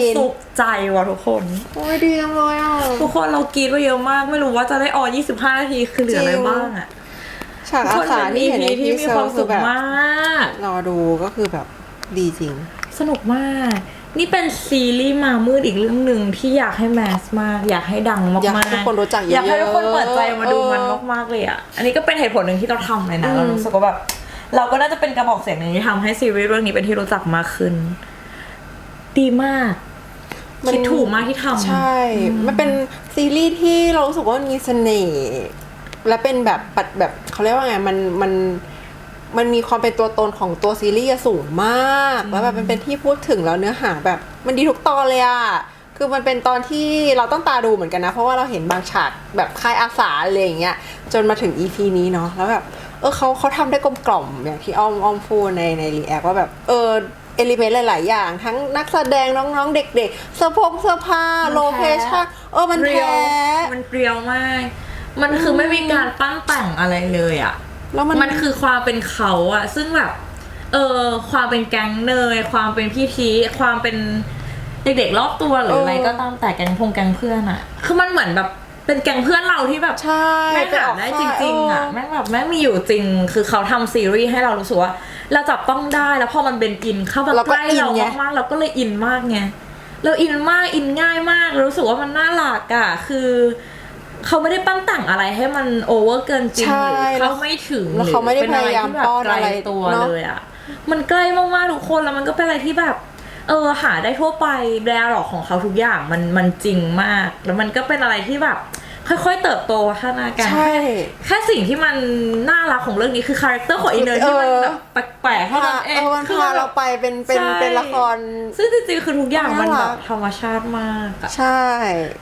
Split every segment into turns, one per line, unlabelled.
อิน
สุขใจว่ะทุกคน
โอ้ยดีจังเลยอะ
ทุกคนเรากรีดไปเยอะมาก ไม่รู้ว่าจะได้ออน25 นาทีคือเหลืออะไรบ้างอะ
ฉากอาสาที่เห็นใน
ที่
ที่
มี
เซ
ความ
คื
สุ
อ
ข
แบบ
มาก
รอดูก็คือแบบดีจริง
สนุกมาก นี่เป็นซีรีส์มามืดอีกเรื่องหนึ่งที่อยากให้แมสมาก อยากให้ดังมากๆ
อยากให้ทุกคนรู้จักเยอะๆ
อยากให้ทุกคนเปิดใจมาดูมัน
เออ
มากๆเลยอะ อันนี้ก็เป็นเหตุผลหนึ่งที่เราทำเลยนะ
อืม
เรารู้สึกว่าแบบเราก็น่าจะเป็นกระบอกเสียงหนึ่งที่ทำให้ซีรีส์เรื่องนี้เป็นที่รู้จักมากขึ้น ดีมาก คิดถูกมากที่ทำ
ใช่ มันเป็นซีรีส์ที่เรารู้สึกว่ามันมีเสน่ห์และเป็นแบบปัดแบบเขาเรียกว่าไงมันมันมันมีความเป็นตัวตนของตัวซีรีส์อะสูงมาก แล้วแบบมันเป็นที่พูดถึงแล้วเนื้อหาแบบ มันดีทุกตอนเลยอะคือมันเป็นตอนที่เราต้องตาดูเหมือนกันนะ เพราะว่าเราเห็นบางฉากแบบค่ายอาสาอะไรอย่างเงี้ยจนมาถึง EP นี้เนาะแล้วแบบเออเขาเขาทำได้กลมกล่อมอย่างที่อ้อมอ้อมพูดในในรีแอคว่าแบบ เออ เอลิเมนต์หลาย ๆ อย่าง ทั้งนักแสดงน้อง ๆ เด็กๆเสื้อผงเสื้อผ้าโลเคชั่นเออมัน
เปรีย
แท้
วมันเปรียวมาก มันคือไม่มีการปั้นแต่งอะไรเลยอะ
แล้วมัน
มันคือความเป็นเขาอะซึ่งแบบเออความเป็นแก๊งเนยความเป็นพี่ทีความเป็นเด็กๆรอบตัวหรืออะไร
เออ
ก็ตามแต่แก๊งพงแก๊งเพื่อนอะคือมันเหมือนแบบ เป็นแก๊งเพื่อนเราที่แบบ
ใช่
แม่ง
ไป
หา
ออก
ได้
ค่าย
จริงๆอะ
เออ
แม่งแบบแม่งมีอยู่จริง คือเขาทำซีรีส์ให้เรารู้สึกว่าเราจับต้องได้แล้วพอมันเป็นอินเข้ามา
เราก็
ใกล้เรา
อินไง
มากๆเราก็เลยอินมากไงเราอินมากอินง่ายมากรู้สึกว่ามันน่ารักอะคือเขาไม่ได้ปั้นแต่งอะไรให้มันโอเวอร์เกินจริง
ใช่
หรือเข้าไม่ถึง
แล้วเขาไม่ได้
หรือเป็นอะไรที่
พยายามป้อนอะไร
แบบไกลตัว
เนอะ
เลยอะมันใกล้มากๆทุกคนแล้วมันก็เป็นอะไรที่แบบ เออหาได้ทั่วไปแบรนด์หรอกของเขาทุกอย่างมันมันจริงมาก แล้วมันก็เป็นอะไรที่แบบค่อยๆ เติบโตพัฒนาการ
ใช่
แค่สิ่งที่มันน่ารักของเรื่องนี้คือคาแรคเตอร์ของอินเนอร์ที่มันแบบแปลกๆเท่านั้นเอง
เออมัน
คือ
พา
แบบ
เราไปเป็นเป็น
ใช่
เป็นละคร
ซึ่งจริงๆ คือทุกอย่างมัน
น่ารั
แบ
ก
บธรรมชาติมากอะ
ใช่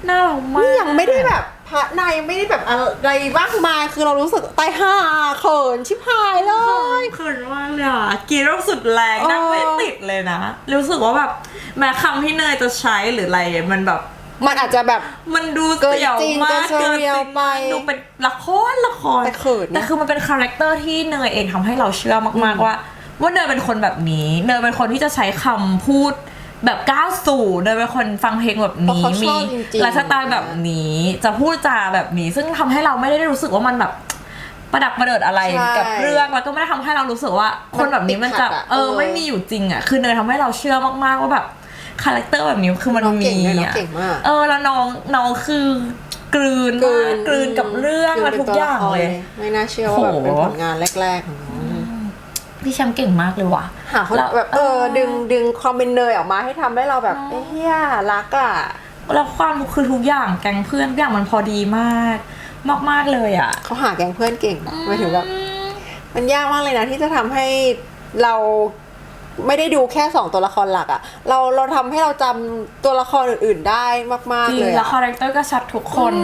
น่ารักมาก
นี่ยังไม่ได้แบบ พระนายยังไม่ได้แบบอะไรมากมายคือเรารู้สึกตายห่าเขินชิบหายเลย
เขินมากเลยอะกรีดรอบสุดแรง
เออ
นั่งไม่ติดเลยนะ รู้สึกว่าแบบแม้คำที่เนยจะใช้หรืออะไรมันแบบ
มันอาจจะแบบ
มันดู
เกิน
เสี่ยว
จริง
มาก
เกินเรียว
จริง
ไป
ดูเป็นละครละคร
แต่เขินนะ
แต่คือมันเป็นคาแรคเตอร์ที่เนยเองทำให้เราเชื่อมากๆว่า ว่าเนยเป็นคนแบบนี้ เนยเป็นคนที่จะใช้คำพูด แบบก้าวสู่เนยเป็นคนฟังเพลงแบบ
เพราะ
นี้
เขาช
มี
อบจริงๆ
ไลฟ์สไตล์แบบนี้ จะพูดจาแบบนี้ ซึ่งทำให้เราไม่ได้รู้สึกว่ามันแบบประดักประเดิดอะไร
ใช่
กับเรื่องแล้วก็ไม่ได้ทำให้เรารู้สึกว่า คนแบบนี้มันจะ
ติดขัดอะ
เออ
เออ
ไม่มีอยู่จริงอะคือเนยทำให้เราเชื่อมากๆว่าแบบคาแรคเตอร์แบบนี้คือมัน
น้องเก่
มี
งด้วยน้อง
อะ
เก่งมาก
เออแล้วน้องน้องคือกลืนมากกลืนกับเรื่อง
กลื
และ
นเป็น
ทุกอย่างเลย
ตัวะครไม่น่าเชื่อว่าแบบ
โห
เป็นผลงานแรกๆของน้อง
พี่แชมป์เก่งมากเลยว่ะ
หาคน
แล้ว
แบบเออดึงดึงความเป็นเนยออกมาให้ทำให้เราแบบเอ้ยเฮียรักอะ
แล้วความคือทุกอย่างแก๊งเพื่อนทุกอย่างมันพอดีมาก มากๆเลยอะ
เขาหาแก๊งเพื่อนเก่งหมายถึงแบบมันยากมากเลยนะที่จะทำให้เราไม่ได้ดูแค่สองตัวละครหลักอะเราเราทำให้เราจำตัวละครอื่นๆได้มาก
จริ
ๆ
ง
เลย
แล้ว
อะ
คาแรคเตอร์ก็ชัดทุกคน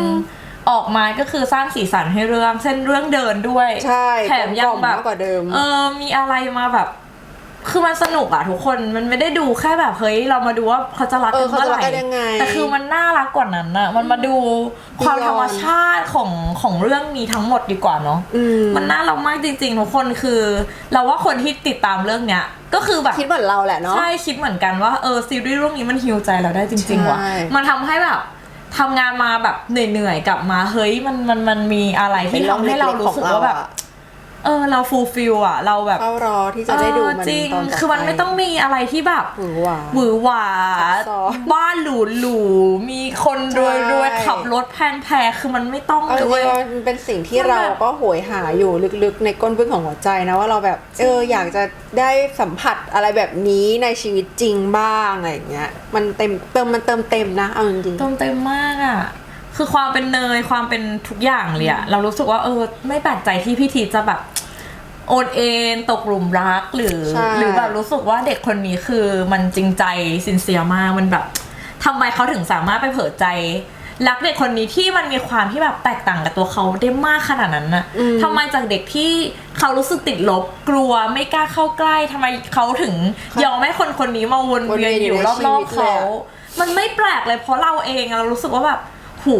อืม
ออกมาก็คือสร้างสีสันให้เรื่อง เส้นเรื่องเดินด้วย
ใช่
แถมยังแบบ
กลมกล่อมมากกว่าเดิม
เออมีอะไรมาแบบ คือมันสนุกอะทุกคนมันไม่ได้ดูแค่แบบเฮ้ยเรามาดูว่าเขาจะรัก
เอ
กั
อนเขา
เมื่อ
จะ
ไห
รั
ร่
กกันยังไง
แต่คือมันน่ารักกว่านั้นอะมันมาดูความ
Beyond
ธรรมชาติของของเรื่องนี้ทั้งหมดดีกว่าเนาะ
อืม
มันน่ารักมากจริงๆทุกคนคือ เราว่าคนที่ติดตามเรื่องเนี้ยก็คือแบบ
คิดเหมือนเราแหละเนาะ
ใช่คิดเหมือนกันว่าเออซีรีส์เรื่องนี้มันฮิวใจเราได้จริงๆว่ะ
ใช่
มันทำให้แบบ ทำงานมาแบบเหนื่อยๆกลับมาเฮ้ยมันมันมันมีอะไรที่ทำให้เรารู้สึกว่าแบบ เออเราฟูลฟิลอะเราแบบ
เฝ้ารอที่จะได้ดูมัน
เออจริง
ตอนต่อไป
คือมันไม่ต้องมีอะไรที่แบบ
หรือว่า
หวือหวา
ซับซ้อน
บ้านหรูหรูๆมีคนรวยรวย
ใช่
ขับรถแพงแพงคือมันไม่ต้อง
เอาจ
เล
ริ
ย
งๆว่ามันเป็นสิ่งที่
มันแบบ
เราก็โหยหาอยู่ลึกๆ ในก้นบึ้งของหัวใจนะว่าเราแบบเอออยากจะได้สัมผัสอะไรแบบนี้ในชีวิตจริงบ้างอะไรอย่างเงี้ยมันเต็มเติมมันเติมเต็มนะเอาจริง
เติมเต็มมากอะคือความเป็นเนยความเป็นทุกอย่างเลยอะเรารู้สึกว่าเออ ไม่แปลกใจที่พี่ทีจะแบบ โอนเอ็นตกหลุมรักหรือ
ใช่
หรือแบบรู้สึกว่าเด็กคนนี้คือมันจริงใจสินเสียมากมันแบบทำไมเขาถึงสามารถไปเผยใจ รักเด็กคนนี้ที่มันมีความที่แบบแตกต่างกับตัวเขาได้มากขนาดนั้นน่ะทำไมจากเด็กที่เขารู้สึกติดลบกลัวไม่กล้าเข้าใกล้ทำไมเขาถึงยอมให้คนคนนี้มาวนเวียนอยู่รอบๆเขามันไม่แปลกเลยเพราะเราเองอะเรารู้สึกว่าแบบ หู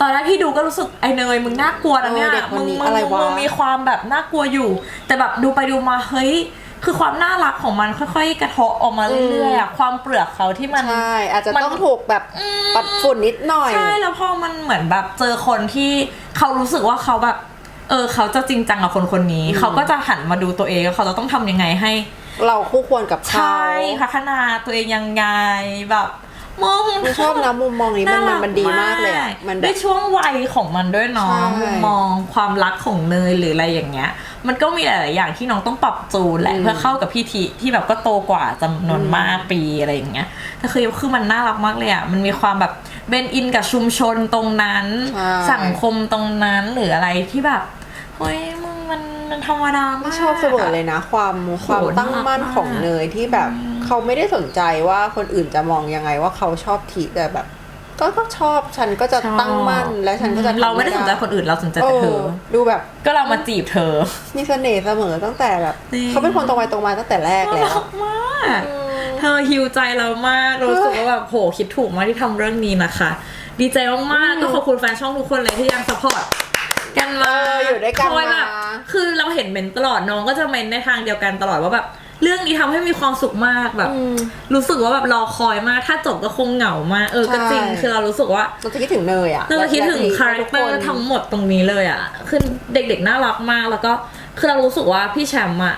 ตอนแรกที่ดูก็รู้สึกไอเนยมึงน่ากลัวนะเนี่ย
เออเด็กคน
มึง
นี้
มึง
อะไร
มึง
วะ
มึงมีความแบบน่ากลัวอยู่ แต่แบบดูไปดูมาเฮ้ยคือความน่ารักของมันค่อย ๆ กระเทาะออกมาเรื่อยๆอะความเปลือกเขาที่มัน
ใช่ อาจจะ
มัน
ต้องถูกแบบปัดฝุ่นนิดหน่อย
ใช่แล้วพอมันเหมือนแบบเจอคนที่เขารู้สึกว่าเขาแบบ เออ เขาจะจริงจังกับคนคนนี้ เขาก็จะหันมาดูตัวเองว่าเขาจะต้องทำยังไงให้
เราคู่ควรกับ
ใช
เขา่
พัฒนาตัวเองยังไงแบบ มึง
มันชอบนะมุมมองนี้มันมันมันดีมากเลยอะมันแบ
ด้ว
บ
ยช่วงวัยของมันด้วยเนาะ
ใช่
มุมมองความรักของเนยหรืออะไรอย่างเงี้ย มันก็มีหลายๆอย่างที่น้องต้องปรับจูนแหละ
อืม
เพื่อเข้ากับพี่ทีที่แบบก็โตกว่าจำนวนมากปีอะไรอย่างเงี้ยแต่คือคือมันน่ารักมากเลยอะมันมีความแบบเบนอินกับชุมชนตรงนั้น
ใช่
สังคมตรงนั้นหรืออะไรที่แบบเฮ้ยมึงมันมันธรรมดามาก
ชอบเสมอเลยนะ ความความตั้งมั่นของเนยที่แบบ เขาไม่ได้สนใจว่าคนอื่นจะมองยังไงว่าเขาชอบทีแต่แบบ ก็ก็ชอบฉันก็จะ
ชอบ
ตั้งมั่นและฉันก็จะทำ
เราไม่ได้สนใจคนอื่นเราสนใจ
เอ
แต่เธ
อ
อ
ดูแบบ
ก็เรามาจีบเธอ
มีเสน่ห์เสมอตั้งแต่แบบ
จริง
เขาเป็นคนตรงไปตรงมาตั้งแต่แรก
น่า
แล้ว
รักมากเธอฮิวใจเรามากเรารู้สึกว่าแบบโหคิดถูกมากที่ทำเรื่องนี้นะคะ ดีใจมากๆก็ขอบคุณแฟนช่องทุกคนเลยที่ยังสปอร์ตกันมา
เอออยู่ด้วยกัน
คอยแบบ
มา
คือเราเห็นเมนตลอดน้องก็จะเมนในทางเดียวกันตลอดว่าแบบ เรื่องนี้ทำให้มีความสุขมากแบบ
อืม
รู้สึกว่าแบบรอคอยมาก ถ้าจบก็คงเหงามากเออก็จริง
ใช่
คือเรารู้สึกว่า
เราจะคิดถึงเนยอะ
เราจะคิดถึง
และ
คาแรคเตอ
ทุก
ร์ทั้งหมดตรงนี้เลยอะคือเด็กๆน่ารักมากแล้วก็คือเรารู้สึกว่าพี่แชมป์อะ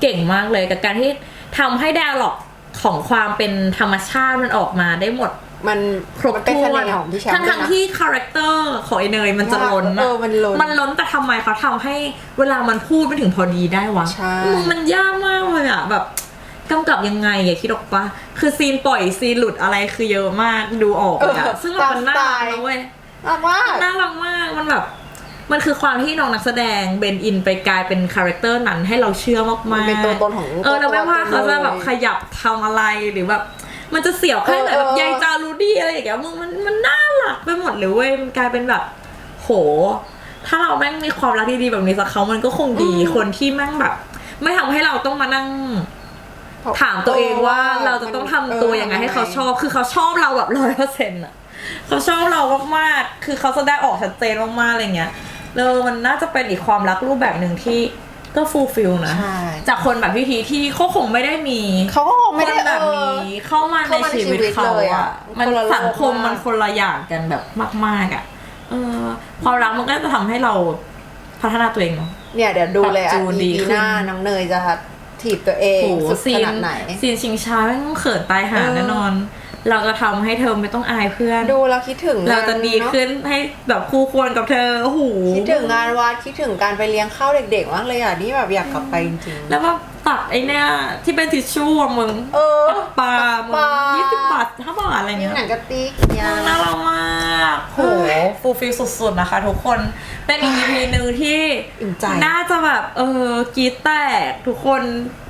เก่งมากเลยกับการที่ทำให้ดาวล็อกของความเป็นธรรมชาติมันออกมาได้หมด
มัน
ครบ
มันเป็น
ถ้
เส
ว
น่
น
ห์ของพี่แชมป์
ทั้ง
ด้วย
ทั้ง
นะ
ที่คาแรคเตอร์ของไอเนยมันจะล้น
เออมันล้น
มันล้นแต่ทำไมเขาทำให้เวลามันพูดไม่ถึงพอดีได้วะ
ใช่
มึงมันยากมากเลยอะแบบกำกับยังไงอะคิดออกปะคือซีนปล่อยซีนหลุดอะไรคือเยอะมากดูออกเลยอะ
เออ
ซึ่งแบบมันน่ารัก
ตามสไตล์
นะเว้ย
มากว่า
น่ารักมากมันแบบมันคือความที่น้องนักแสดงเบนอินไปกลายเป็นคาแรคเตอร์นั้นให้เราเชื่อมากๆ
มันเป็นตัวตนของ
เออแล้วไม่ว่าเขาจะแบบ
ตัวตนเลย
ขยับทำอะไรหรือแบบ มันจะเสียวแค่ไหน
เออ
แบบ
เออ
ยายจารูดี้อะไรอย่างเงี้ยมึงมันมันน่ารักไปหมดเลยเว้ยมันกลายเป็นแบบ โห ถ้าเราแม่งมีความรักที่ดีแบบนี้สักเขามันก็คงดีคนที่แม่งแบบ ไม่ทำให้เราต้องมานั่งถามตัวเองว่าเราจะต้องทำตัวยังไงให้เขาชอบ คือเขาชอบเราแบบร้อยเปอร์เซ็นต์อะเขาชอบเรามากๆคือเขาแสดงออกชัดเจนมากๆอะไรเงี้ยแล้วมันน่าจะเป็นอีกความรักรูปแบบหนึ่งที่ก็ฟูลฟิลนะ
ใช่
จากคนแบบพี่ทีที่เขาคงไม่ได้มี
เขาก็คง
ค
ไม่
น
ได้
แบบ
เออ
นี้ เข้ามาใน
เข้ามาใน
ชีวิต
ชีวิต
เขา
เลย
อะ
อะ
มัน
คนละโลก
สังคม
มาก
มันคนละอย่างกันแบบมาก ๆอะเออความรักมันก็จะทำให้เราพัฒนาตัวเองเนาะ
เนี่ยเดี๋ยวดูเลย
ปรับ
อะ
จูนดี
ดี
ขึ้น
หน้าน้องเนยจะถีบตัวเอง
โอ้โห
สุด
ซี
ข
น
นาดไหน
ซีนชิงช้าแม่งเขินตายหา
เออ
แน่นอน เราจะทำให้เธอไม่ต้องอายเพื่อน
ดูแล้วคิดถึง
เราจะดี
เอะ
ขึ้นให้แบบคู่ควรกับเธอโอ้โห
คิดถึงงานวัดคิดถึงการไปเลี้ยงข้าวเด็กๆมากเลยอะนี่แบบอยากกลับไปจริงๆ
แล้วก็ตัดไอ้เนี่ยที่เป็นทิชชู่อะมึง
เออ
ปลามึง
ปลา
ยี่สิบบาทห้าบาทอะไร
มี
เงี้ย
หนังกะติกเนี่ย
น่ารักมากโหฟูลฟิลสุดๆนะคะ ทุกคนเป็นอีก EP หนึ่งที่
อิ่มใจ
น่าจะแบบเออกรีดแตกทุกคน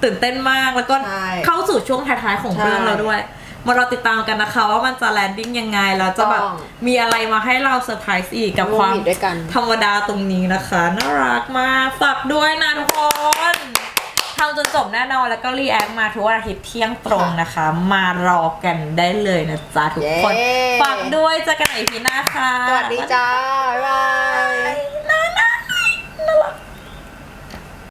ตื่นเต้นมากแล้วก็
ใช่
เข้าสู่ช่วงท้ายๆของ
ใช่
เรื่องเราด้วย มาเราติดตามกันนะคะ ว่ามันจะแลนดิ้งยังไงแล้วจะแบบ
ต้อง
มีอะไรมาให้เราเซอร์ไพรส์อีกกับ
ร่วม
ความ
ผิดด้วยกัน
ธรรมดาตรงนี้นะคะ น่ารักมากฝากด้วยนะทุกคนทำจนจบแน่นอนแล้วก็รีแอคมาทุกวันอาทิตย์เที่ยงตรงนะคะ มารอกันได้เลยนะจ๊ะทุกคน
เย้
ฝากด้วยเจอกันใหม่พีหน้าค่ะ
สวัสดีจ้า บ๊ายบาย